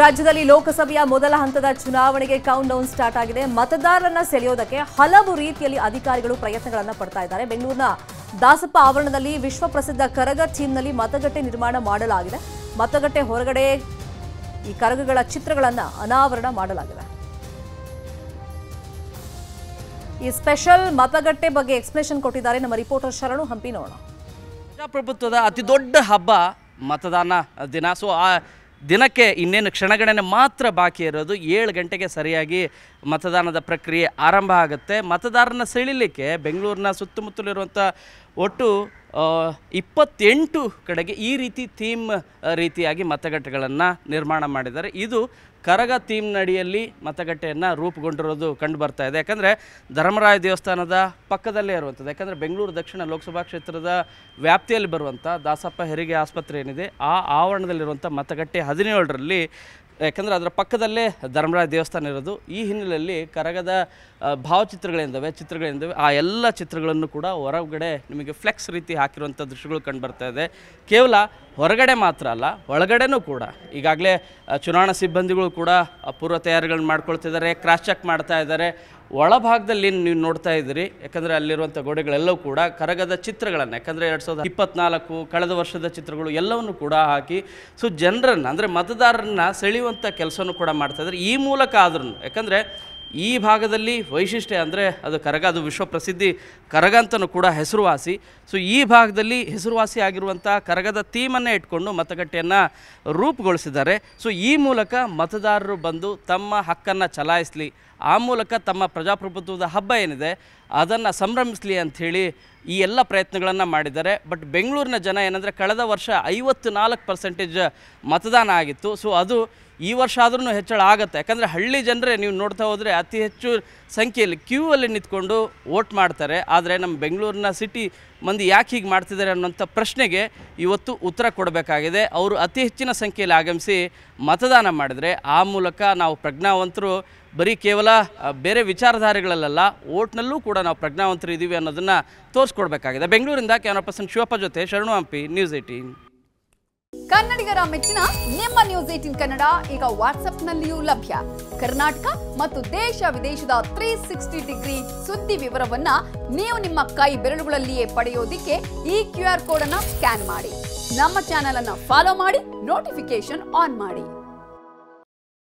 ರಾಜ್ಯದಲ್ಲಿ ಲೋಕಸಭೆಯ ಮೊದಲ ಹಂತದ ಚುನಾವಣೆಗೆ ಕೌಂಟ್ ಡೌನ್ ಸ್ಟಾರ್ಟ್ ಆಗಿದೆ. ಮತದಾರರನ್ನ ಸೆಳೆಯೋದಕ್ಕೆ ಹಲವು ರೀತಿಯಲ್ಲಿ ಅಧಿಕಾರಿಗಳು ಪ್ರಯತ್ನಗಳನ್ನು ಪಡ್ತಾ ಇದ್ದಾರೆ. ಬೆಂಗಳೂರಿನ ದಾಸಪ್ಪ ಆವರಣದಲ್ಲಿ ವಿಶ್ವ ಪ್ರಸಿದ್ಧ ಕರಗ ಥೀಮ್ನಲ್ಲಿ ಮತಗಟ್ಟೆ ನಿರ್ಮಾಣ ಮಾಡಲಾಗಿದೆ. ಮತಗಟ್ಟೆ ಹೊರಗಡೆ ಈ ಕರಗಗಳ ಚಿತ್ರಗಳನ್ನು ಅನಾವರಣ ಮಾಡಲಾಗಿದೆ. ಈ ಸ್ಪೆಷಲ್ ಮತಗಟ್ಟೆ ಬಗ್ಗೆ ಎಕ್ಸ್ಪ್ಲೇಷನ್ ಕೊಟ್ಟಿದ್ದಾರೆ ನಮ್ಮ ರಿಪೋರ್ಟರ್ ಶರಣು ಹಂಪಿ ನೋಡೋಣ. ಪ್ರಜಾಪ್ರಭುತ್ವದ ಅತಿ ದೊಡ್ಡ ಹಬ್ಬ ಮತದಾನ ದಿನ. ಸೊ ಆ ದಿನಕ್ಕೆ ಇನ್ನೇನು ಕ್ಷಣಗಣನೆ ಮಾತ್ರ ಬಾಕಿ ಇರೋದು ಏಳು ಗಂಟೆಗೆ ಸರಿಯಾಗಿ ಮತದಾನದ ಪ್ರಕ್ರಿಯೆ ಆರಂಭ ಆಗುತ್ತೆ. ಮತದಾರನ ಸೆಳಿಲಿಕ್ಕೆ ಬೆಂಗಳೂರಿನ ಸುತ್ತಮುತ್ತಲಿರುವಂಥ ಒಟ್ಟು ಇಪ್ಪತ್ತೆಂಟು ಕಡೆಗೆ ಈ ರೀತಿ ಥೀಮ್ ರೀತಿಯಾಗಿ ಮತಗಟ್ಟೆಗಳನ್ನು ನಿರ್ಮಾಣ ಮಾಡಿದ್ದಾರೆ. ಇದು ಕರಗ ಥೀಮ್ ನಡಿಯಲ್ಲಿ ಮತಗಟ್ಟೆಯನ್ನು ರೂಪುಗೊಂಡಿರೋದು ಕಂಡು ಬರ್ತಾ ಇದೆ. ಯಾಕಂದರೆ ಧರ್ಮರಾಯ ದೇವಸ್ಥಾನದ ಪಕ್ಕದಲ್ಲೇ ಇರುವಂಥದ್ದು. ಯಾಕಂದರೆ ಬೆಂಗಳೂರು ದಕ್ಷಿಣ ಲೋಕಸಭಾ ಕ್ಷೇತ್ರದ ವ್ಯಾಪ್ತಿಯಲ್ಲಿ ಬರುವಂಥ ದಾಸಪ್ಪ ಹೆರಿಗೆ ಆಸ್ಪತ್ರೆ ಏನಿದೆ, ಆ ಆವರಣದಲ್ಲಿರುವಂಥ ಮತಗಟ್ಟೆ ಹದಿನೇಳರಲ್ಲಿ ಯಾಕಂದರೆ ಅದರ ಪಕ್ಕದಲ್ಲೇ ಧರ್ಮರಾಜ ದೇವಸ್ಥಾನ ಇರೋದು. ಈ ಹಿನ್ನೆಲೆಯಲ್ಲಿ ಕರಗದ ಭಾವಚಿತ್ರಗಳಿಂದವೆ ಚಿತ್ರಗಳಿಂದವೆ ಆ ಎಲ್ಲ ಚಿತ್ರಗಳನ್ನು ಕೂಡ ಹೊರಗಡೆ ನಿಮಗೆ ಫ್ಲೆಕ್ಸ್ ರೀತಿ ಹಾಕಿರುವಂಥ ದೃಶ್ಯಗಳು ಕಂಡುಬರ್ತಾ ಇದೆ. ಕೇವಲ ಹೊರಗಡೆ ಮಾತ್ರ ಅಲ್ಲ, ಒಳಗಡೆನೂ ಕೂಡ. ಈಗಾಗಲೇ ಚುನಾವಣಾ ಸಿಬ್ಬಂದಿಗಳು ಕೂಡ ಪೂರ್ವ ತಯಾರಿಗಳನ್ನ ಮಾಡ್ಕೊಳ್ತಿದ್ದಾರೆ ಕ್ರಾಸ್ ಚೆಕ್ ಮಾಡ್ತಾ ಇದ್ದಾರೆ. ಒಳಭಾಗದಲ್ಲಿ ನೀವು ನೋಡ್ತಾ ಇದ್ದೀರಿ. ಯಾಕಂದರೆ ಅಲ್ಲಿರುವಂಥ ಗೋಡೆಗಳೆಲ್ಲವೂ ಕೂಡ ಕರಗದ ಚಿತ್ರಗಳನ್ನು, ಯಾಕಂದರೆ ಎರಡು ಸಾವಿರದ ಇಪ್ಪತ್ನಾಲ್ಕು, ಕಳೆದ ವರ್ಷದ ಚಿತ್ರಗಳು ಎಲ್ಲವನ್ನು ಕೂಡ ಹಾಕಿ ಸೊ ಜನರನ್ನು, ಅಂದರೆ ಮತದಾರರನ್ನ ಸೆಳೆಯುವಂಥ ಕೆಲಸವನ್ನು ಕೂಡ ಮಾಡ್ತಾ ಇದ್ದಾರೆ. ಈ ಮೂಲಕ ಆದ್ರೂ, ಯಾಕಂದರೆ ಈ ಭಾಗದಲ್ಲಿ ವೈಶಿಷ್ಟ್ಯ ಅಂದರೆ ಅದು ಕರಗ, ಅದು ವಿಶ್ವ ಪ್ರಸಿದ್ಧಿ ಕರಗ ಅಂತಲೂ ಕೂಡ ಹೆಸರುವಾಸಿ. ಸೊ ಈ ಭಾಗದಲ್ಲಿ ಹೆಸರುವಾಸಿ ಆಗಿರುವಂಥ ಕರಗದ ಥೀಮನ್ನೇ ಇಟ್ಕೊಂಡು ಮತಗಟ್ಟೆಯನ್ನು ರೂಪುಗೊಳಿಸಿದ್ದಾರೆ. ಸೊ ಈ ಮೂಲಕ ಮತದಾರರು ಬಂದು ತಮ್ಮ ಹಕ್ಕನ್ನು ಚಲಾಯಿಸಲಿ. ಆ ಮೂಲಕ ತಮ್ಮ ಪ್ರಜಾಪ್ರಭುತ್ವದ ಹಬ್ಬ ಏನಿದೆ, ಅದನ್ನು ಸಂಭ್ರಮಿಸಲಿ ಅಂಥೇಳಿ ಈ ಎಲ್ಲ ಪ್ರಯತ್ನಗಳನ್ನು ಮಾಡಿದ್ದಾರೆ. ಬಟ್ ಬೆಂಗಳೂರಿನ ಜನ ಏನಂದರೆ ಕಳೆದ ವರ್ಷ ಐವತ್ತು ನಾಲ್ಕು ಪರ್ಸೆಂಟೇಜ್ ಮತದಾನ ಆಗಿತ್ತು. ಸೊ ಅದು ಈ ವರ್ಷ ಆದ್ರೂ ಹೆಚ್ಚಳ ಆಗುತ್ತೆ. ಯಾಕಂದರೆ ಹಳ್ಳಿ ಜನರೇ ನೀವು ನೋಡ್ತಾ ಹೋದರೆ ಅತಿ ಹೆಚ್ಚು ಸಂಖ್ಯೆಯಲ್ಲಿ ಕ್ಯೂ ಅಲ್ಲಿ ನಿಂತ್ಕೊಂಡು ವೋಟ್ ಮಾಡ್ತಾರೆ. ಆದರೆ ನಮ್ಮ ಬೆಂಗಳೂರಿನ ಸಿಟಿ ಮಂದಿ ಯಾಕೆ ಹೀಗೆ ಮಾಡ್ತಿದ್ದಾರೆ ಅನ್ನೋಂಥ ಪ್ರಶ್ನೆಗೆ ಇವತ್ತು ಉತ್ತರ ಕೊಡಬೇಕಾಗಿದೆ. ಅವರು ಅತಿ ಹೆಚ್ಚಿನ ಸಂಖ್ಯೆಯಲ್ಲಿ ಆಗಮಿಸಿ ಮತದಾನ ಮಾಡಿದರೆ ಆ ಮೂಲಕ ನಾವು ಪ್ರಜ್ಞಾವಂತರು ಬರೀ ಕೇವಲ ಬೇರೆ ವಿಚಾರಧಾರೆಗಳಲ್ಲ ಓಟ್ನಲ್ಲೂ ಕೂಡ ನಾವು ಪ್ರಜ್ಞಾವಂತರು ಇದ್ದೀವಿ ಅನ್ನೋದನ್ನು ತೋರಿಸ್ಕೊಡ್ಬೇಕಾಗಿದೆ. ಬೆಂಗಳೂರಿಂದ ಕ್ಯಾಮರಾ ಪರ್ಸನ್ ಶಿವಪ್ಪ ಜೊತೆ ಶರಣು ಹಂಪಿ ನ್ಯೂಸ್ ಏಯ್ಟೀನ್ ಕನ್ನಡಿಗರ ಮೆಚ್ಚಿನ, ನಿಮ್ಮ ನ್ಯೂಸ್ ಏಟಿನ್ ಕನ್ನಡ ಈಗ ವಾಟ್ಸ್ಆಪ್ನಲ್ಲಿಯೂ ಲಭ್ಯ. ಕರ್ನಾಟಕ ಮತ್ತು ದೇಶ ವಿದೇಶದ ತ್ರೀ ಸಿಕ್ಸ್ಟಿ ಡಿಗ್ರಿ ಸುದ್ದಿ ವಿವರವನ್ನ ನೀವು ನಿಮ್ಮ ಕೈ ಬೆರಳುಗಳಲ್ಲಿಯೇ ಪಡೆಯೋದಿಕ್ಕೆ ಈ ಕ್ಯೂ ಆರ್ ಕೋಡ್ ಅನ್ನ ಸ್ಕ್ಯಾನ್ ಮಾಡಿ. ನಮ್ಮ ಚಾನೆಲ್ ಅನ್ನ ಫಾಲೋ ಮಾಡಿ ನೋಟಿಫಿಕೇಶನ್ ಆನ್ ಮಾಡಿ.